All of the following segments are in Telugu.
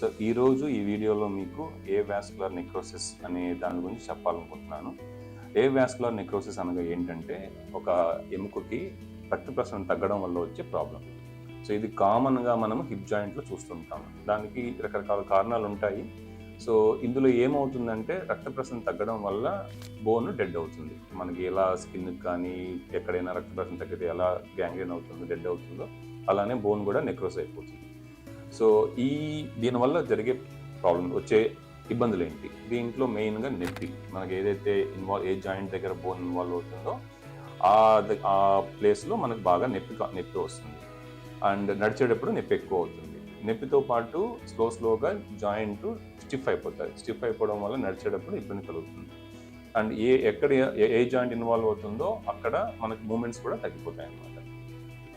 సో ఈరోజు ఈ వీడియోలో మీకు ఏ వ్యాస్కులర్ నెక్రోసిస్ అనే దాని గురించి చెప్పాలనుకుంటున్నాను. ఏ వ్యాస్కులర్ నెక్రోసిస్ అనగా ఏంటంటే ఒక ఎముకకి రక్త ప్రసరణ తగ్గడం వల్ల వచ్చే ప్రాబ్లం సో ఇది కామన్గా మనం హిప్ జాయింట్లో చూస్తుంటాం దానికి రకరకాల కారణాలు ఉంటాయి. సో ఇందులో ఏమవుతుందంటే రక్త ప్రసరణ తగ్గడం వల్ల బోన్ డెడ్ అవుతుంది. మనకి ఎలా స్కిన్ కానీ ఎక్కడైనా రక్త ప్రసరణ తగ్గితే ఎలా గ్యాంగ్రీన్ అవుతుందో డెడ్ అవుతుందో అలానే బోన్ కూడా నెక్రోస్ అయిపోతుంది. సో ఈ దీనివల్ల జరిగే ప్రాబ్లం వచ్చే ఇబ్బందులు ఏంటి? దీంట్లో మెయిన్గా నొప్పి మనకి ఏదైతే ఇన్వాల్వ్ ఏ జాయింట్ దగ్గర బోన్ ఇన్వాల్వ్ అవుతుందో ఆ ఆ ప్లేస్లో మనకు బాగా నొప్పి నొప్పి వస్తుంది. అండ్ నడిచేటప్పుడు నొప్పి ఎక్కువ అవుతుంది. నొప్పితో పాటు స్లో స్లోగా జాయింట్ స్టిఫ్ అయిపోతుంది స్టిఫ్ అయిపోవడం వల్ల నడిచేటప్పుడు ఇబ్బంది కలుగుతుంది. అండ్ ఏ ఎక్కడ ఏ- ఏ జాయింట్ ఇన్వాల్వ్ అవుతుందో అక్కడ మనకి మూమెంట్స్ కూడా తగ్గిపోతాయి అన్నమాట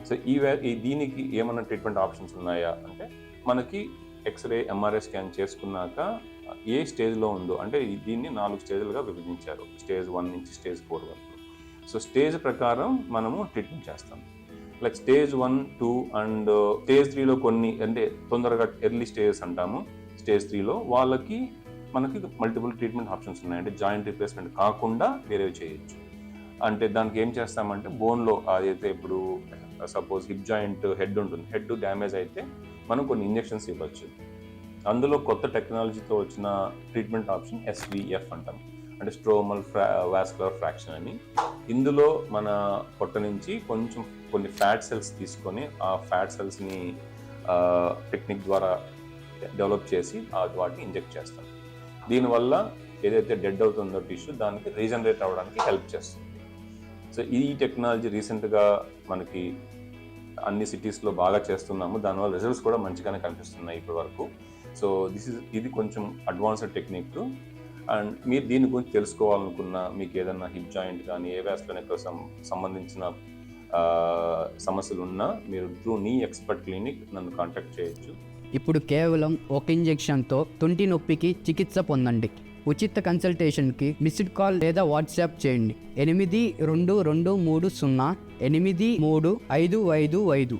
సో ఈ ఈ దీనికి ఏమైనా ట్రీట్మెంట్ ఆప్షన్స్ ఉన్నాయా? అంటే మనకి ఎక్స్రే ఎంఆర్ఐ స్కాన్ చేసుకున్నాక ఏ స్టేజ్లో ఉందో అంటే దీన్ని నాలుగు స్టేజ్లుగా విభజించారు. స్టేజ్ వన్ నుంచి స్టేజ్ ఫోర్ వరకు. సో స్టేజ్ ప్రకారం మనము ట్రీట్మెంట్ చేస్తాం. Like stage one two and stage త్రీలో కొన్ని అంటే తొందరగా ఎర్లీ స్టేజెస్ అంటాము. స్టేజ్ త్రీలో వాళ్ళకి మనకి మల్టిపుల్ ట్రీట్మెంట్ ఆప్షన్స్ ఉన్నాయి. అంటే జాయింట్ రిప్లేస్మెంట్ కాకుండా వేరేవి చేయొచ్చు. అంటే దానికి ఏం చేస్తామంటే బోన్లో అదైతే ఇప్పుడు సపోజ్ హిప్ జాయింట్ హెడ్ ఉంటుంది హెడ్ డ్యామేజ్ అయితే మనం కొన్ని ఇంజెక్షన్స్ ఇవ్వచ్చు. అందులో కొత్త టెక్నాలజీతో వచ్చిన ట్రీట్మెంట్ ఆప్షన్ ఎస్విఎఫ్ అంటాం. అంటే స్ట్రోమల్ ఫ్రా వాస్కులర్ ఫ్రాక్షన్ అని. ఇందులో మన పొట్ట నుంచి కొంచెం కొన్ని ఫ్యాట్ సెల్స్ తీసుకొని ఆ ఫ్యాట్ సెల్స్ని టెక్నిక్ ద్వారా డెవలప్ చేసి వాటిని ఇంజెక్ట్ చేస్తాం. దీనివల్ల ఏదైతే డెడ్ అవుతుందో టిష్యూ దానికి రీజనరేట్ అవ్వడానికి హెల్ప్ చేస్తుంది. సో ఈ టెక్నాలజీ రీసెంట్గా మనకి అన్ని సిటీస్లో బాగా చేస్తున్నాము. దానివల్ల రిజల్ట్స్ కూడా మంచిగానే కనిపిస్తున్నాయి ఇప్పటి వరకు. సో దిస్ ఇస్ ఇది కొంచెం అడ్వాన్స్డ్ టెక్నిక్ అండ్ మీరు దీని గురించి తెలుసుకోవాలనుకున్నా మీకు ఏదైనా హిప్ జాయింట్ కానీ ఏ వ్యాస్లో సంబంధించిన సమస్యలు ఉన్నా మీరు త్రూ నీ ఎక్స్పర్ట్ క్లినిక్ నన్ను కాంటాక్ట్ చేయొచ్చు. ఇప్పుడు కేవలం ఒక ఇంజెక్షన్తో తుంటి నొప్పికి చికిత్స పొందండి. ఉచిత కన్సల్టేషన్కి మిస్డ్ కాల్ లేదా వాట్సాప్ చేయండి. ఎనిమిది రెండు రెండు మూడు సున్నా ఎనిమిది మూడు ఐదు ఐదు ఐదు.